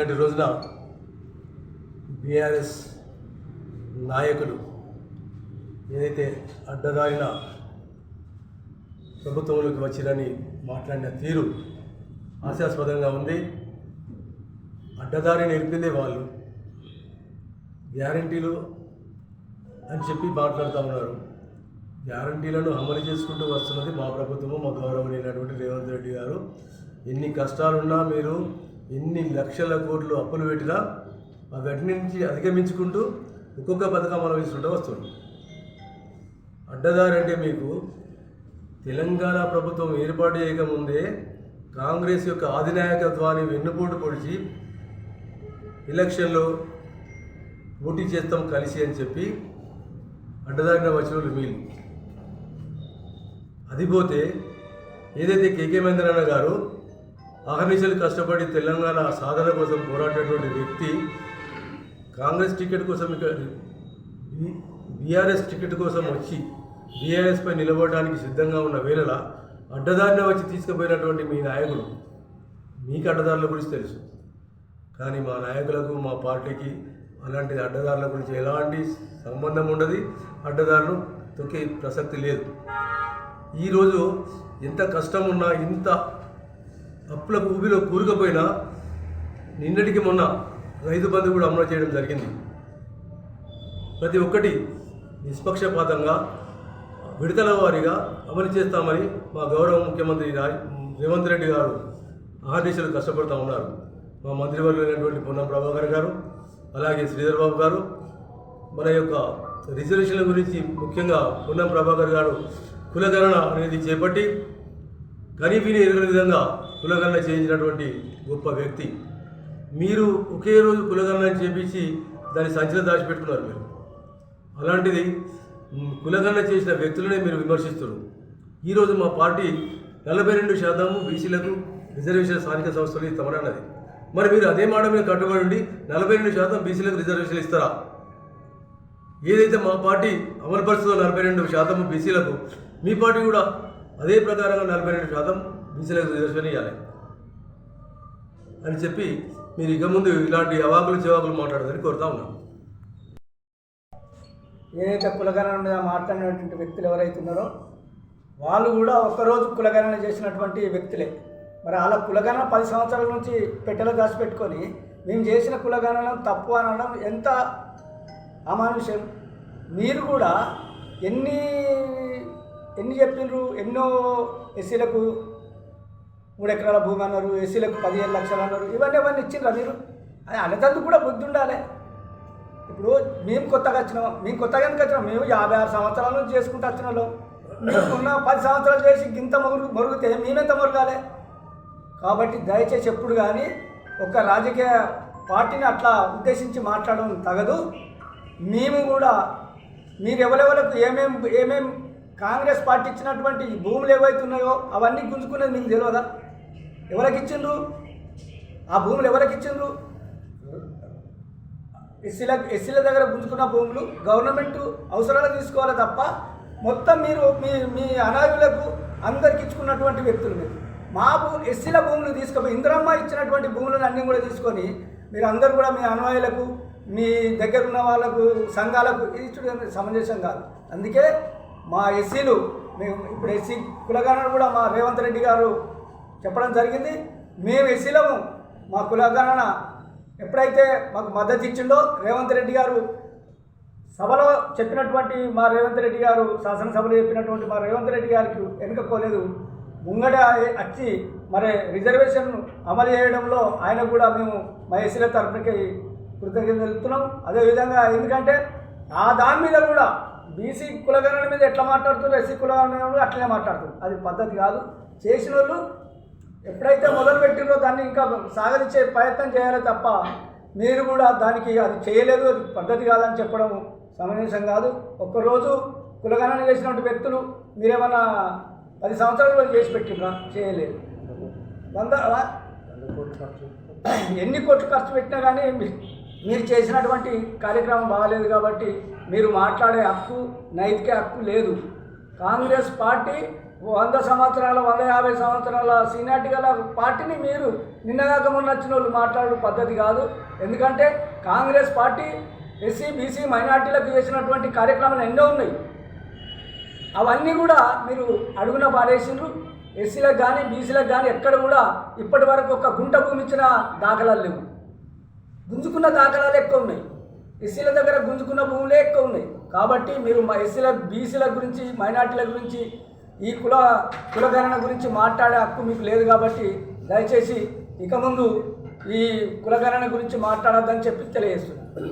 నిన్నటి రోజున బీఆర్ఎస్ నాయకులు ఏదైతే అడ్డదారిన ప్రభుత్వంలోకి వచ్చిరని మాట్లాడిన తీరు హాస్యాస్పదంగా ఉంది. అడ్డదారి నేర్పిందే వాళ్ళు గ్యారంటీలు అని చెప్పి మాట్లాడుతూ ఉన్నారు. గ్యారంటీలను అమలు చేసుకుంటూ వస్తున్నది మా ప్రభుత్వము మా గౌరవనీయులైనటువంటి రేవంత్ రెడ్డి గారు. ఎన్ని కష్టాలున్నా మీరు ఎన్ని లక్షల కోట్లు అప్పులు పెట్టినా అవటి నుంచి అధిగమించుకుంటూ ఒక్కొక్క పథకం అనుభవిస్తుంటూ వస్తుంది అడ్డదారి అంటే మీకు తెలంగాణ ప్రభుత్వం ఏర్పాటు చేయకముందే కాంగ్రెస్ యొక్క అధినాయకత్వాన్ని వెన్నుపోటు పొడిచి ఎలక్షన్లో పోటీ చేస్తాం కలిసి అని చెప్పి అడ్డదారిన వచ్చిన వాళ్ళు. వీళ్ళు అది పోతే ఏదైతే కేకే మహేంద్రన్న గారు అహర్నిశలు కష్టపడి తెలంగాణ సాధన కోసం పోరాడేటువంటి వ్యక్తి కాంగ్రెస్ టికెట్ కోసం ఇక్కడ బీఆర్ఎస్ టికెట్ కోసం వచ్చి బీఆర్ఎస్పై నిలబడడానికి సిద్ధంగా ఉన్న వేళల అడ్డదారిన వచ్చి తీసుకుపోయినటువంటి మీ నాయకులు మీకు అడ్డదారుల గురించి తెలుసు. కానీ మా నాయకులకు మా పార్టీకి అలాంటి అడ్డదారుల గురించి ఎలాంటి సంబంధం ఉండదు. అడ్డదారులు తొక్కే ప్రసక్తి లేదు. ఈరోజు ఎంత కష్టం ఉన్నా ఇంత అప్పులకు ఊబిలో కూరుకుపోయినా నిన్నటికి మొన్న రైతు బంధు కూడా అమలు చేయడం జరిగింది. ప్రతి ఒక్కటి నిష్పక్షపాతంగా విడతల వారీగా అమలు చేస్తామని మా గౌరవ ముఖ్యమంత్రి రేవంత్ రెడ్డి గారు ఆదేశాలు కష్టపడుతూ ఉన్నారు. మా మంత్రివర్యులైనటువంటి పొన్నం ప్రభాకర్ గారు అలాగే శ్రీధర్ బాబు గారు మన యొక్క రిజర్వేషన్ల గురించి ముఖ్యంగా పొన్నం ప్రభాకర్ గారు కులగణన అనేది చేపట్టి గరీబీని ఎరగని విధంగా కులగణన చేయించినటువంటి గొప్ప వ్యక్తి. మీరు ఒకే రోజు కులగణన చేపించి దాన్ని సంచిలో దాచిపెట్టుకున్నారు మీరు. అలాంటిది కులగన్న కులగణన చేసిన వ్యక్తులనే మీరు విమర్శిస్తున్నారు. ఈరోజు మా పార్టీ నలభై రెండు శాతము బీసీలకు రిజర్వేషన్ స్థానిక సంస్థలు ఇస్తామన్నది. మరి మీరు అదే మాట మీద కట్టుబడి ఉండి నలభై రెండు శాతం బీసీలకు రిజర్వేషన్ ఇస్తారా? ఏదైతే మా పార్టీ అమలుపరుస్తుందో నలభై రెండు శాతం బీసీలకు మీ పార్టీ కూడా అదే ప్రకారంగా నలభై రెండు శాతం బీసీలకు రిజర్వేషన్ ఇవ్వాలి అని చెప్పి మీరు ఇక ముందు ఇలాంటి అవాకులు చివాకులు మాట్లాడదని కోరుతా ఉన్నాను ఏదైతే కులగణన మీద మాట్లాడినటువంటి వ్యక్తులు ఎవరైతే ఉన్నారో వాళ్ళు కూడా ఒక్కరోజు కులగణన చేసినటువంటి వ్యక్తులే. మరి అలా కులగణన పది సంవత్సరాల నుంచి పెట్టెలో దాచిపెట్టుకొని మేము చేసిన కులగణన తప్పు అనడం ఎంత అమానుషం మీరు కూడా ఎన్ని ఎన్ని చెప్పిండ్రు ఎన్నో ఎస్సీలకు మూడు ఎకరాల భూమి అన్నారు ఎస్సీలకు పదిహేను లక్షలు అన్నారు ఇవన్నీ ఇవన్నీ ఇచ్చిండ్రా మీరు? అది అనేటందుకు కూడా బుద్ధి ఉండాలి. ఇప్పుడు మేము కొత్తగా వచ్చినాం మేము కొత్తగా ఎందుకు వచ్చినాం? మేము యాభై ఆరు సంవత్సరాల నుంచి చేసుకుంటూ వచ్చిన వాళ్ళం ఉన్న పది సంవత్సరాలు చేసి గింత మరుగు మరుగుతే మేమెంత మరగాలి? కాబట్టి దయచేసి ఎప్పుడు కానీ ఒక రాజకీయ పార్టీని అట్లా ఉద్దేశించి మాట్లాడడం తగదు. మేము కూడా మీరు ఎవరెవరకు ఏమేం ఏమేం కాంగ్రెస్ పార్టీ ఇచ్చినటువంటి భూములు ఏవైతే ఉన్నాయో అవన్నీ గుంజుకునేది మీకు తెలియదా? ఎవరికి ఇచ్చిండ్రు ఆ భూములు ఎవరికి ఇచ్చిండ్రు ఎస్సీల ఎస్సీల దగ్గర గుంజుకున్న భూములు గవర్నమెంట్ అవసరాలు తీసుకోవాలి తప్ప మొత్తం మీరు మీ మీ అనాథులకు అందరికి ఇచ్చుకున్నటువంటి వ్యక్తులు మీరు. మా భూ ఎస్సీల భూములు తీసుకొని ఇందిరమ్మ ఇచ్చినటువంటి భూములను అన్నీ కూడా తీసుకొని మీరు అందరు కూడా మీ అనువాయులకు మీ దగ్గర ఉన్న వాళ్ళకు సంఘాలకు ఇది సమంజసం కాదు. అందుకే మా ఎస్సీలు మేము ఇప్పుడు ఎస్సీ కులగణన కూడా మా రేవంత్ రెడ్డి గారు చెప్పడం జరిగింది. మేము ఎస్సీలము మా కులగణన ఎప్పుడైతే మాకు మద్దతు ఇచ్చిండో రేవంత్ రెడ్డి గారు సభలో చెప్పినటువంటి మా రేవంత్ రెడ్డి గారు శాసనసభలో చెప్పినటువంటి మా రేవంత్ రెడ్డి గారికి వెనుకపోలేదు ముంగట వచ్చి మరి రిజర్వేషన్ అమలు చేయడంలో ఆయన కూడా మేము మా ఎస్సీల తరఫునకి కృతజ్ఞతలు తెలుపుతున్నాం. అదేవిధంగా ఎందుకంటే ఆ దాని మీద కూడా బీసీ కులగణన మీద ఎట్లా మాట్లాడుతున్నారు? ఎస్సీ కులగణన అట్లనే మాట్లాడుతున్నారు. అది పద్ధతి కాదు. చేసిన వాళ్ళు ఎప్పుడైతే మొదలు పెట్టిందో దాన్ని ఇంకా సాగరించే ప్రయత్నం చేయాలి తప్ప మీరు కూడా దానికి అది చేయలేదు. అది పద్ధతి కాదని చెప్పడం సమంజసం కాదు. ఒక్కరోజు కులగణన చేసినటువంటి వ్యక్తులు మీరేమన్నా పది సంవత్సరాలు చేసి పెట్టిండ్రా? చేయలేదు. వంద ఎన్ని కోట్లు ఖర్చు పెట్టినా కానీ మీ- మీరు చేసినటువంటి కార్యక్రమం బాగాలేదు కాబట్టి మీరు మాట్లాడే హక్కు నైతిక హక్కు లేదు. కాంగ్రెస్ పార్టీ వంద సంవత్సరాల వంద యాభై సంవత్సరాల సీనియారిటీ గల పార్టీని మీరు నిన్నగాక మొన్న వచ్చిన వాళ్ళు మాట్లాడే పద్ధతి కాదు. ఎందుకంటే కాంగ్రెస్ పార్టీ ఎస్సీ బీసీ మైనార్టీలకు చేసినటువంటి కార్యక్రమాలు ఎన్నో ఉన్నాయి. అవన్నీ కూడా మీరు అడుగున పారేసిండ్రు. ఎస్సీలకు కానీ బీసీలకు కానీ ఎక్కడ కూడా ఇప్పటి వరకు ఒక గుంట భూమి ఇచ్చిన దాఖలాలు లేవు. గుంజుకున్న దాఖలాలు ఎక్కువ ఉన్నాయి. ఎస్సీల దగ్గర గుంజుకున్న భూములే ఎక్కువ ఉన్నాయి. కాబట్టి మీరు మా ఎస్సీల బీసీల గురించి మైనార్టీల గురించి ఈ కుల కులగణన గురించి మాట్లాడే హక్కు మీకు లేదు కాబట్టి దయచేసి ఇక ముందు ఈ కులగణన గురించి మాట్లాడొద్దని చెప్పి తెలియజేస్తున్నాను.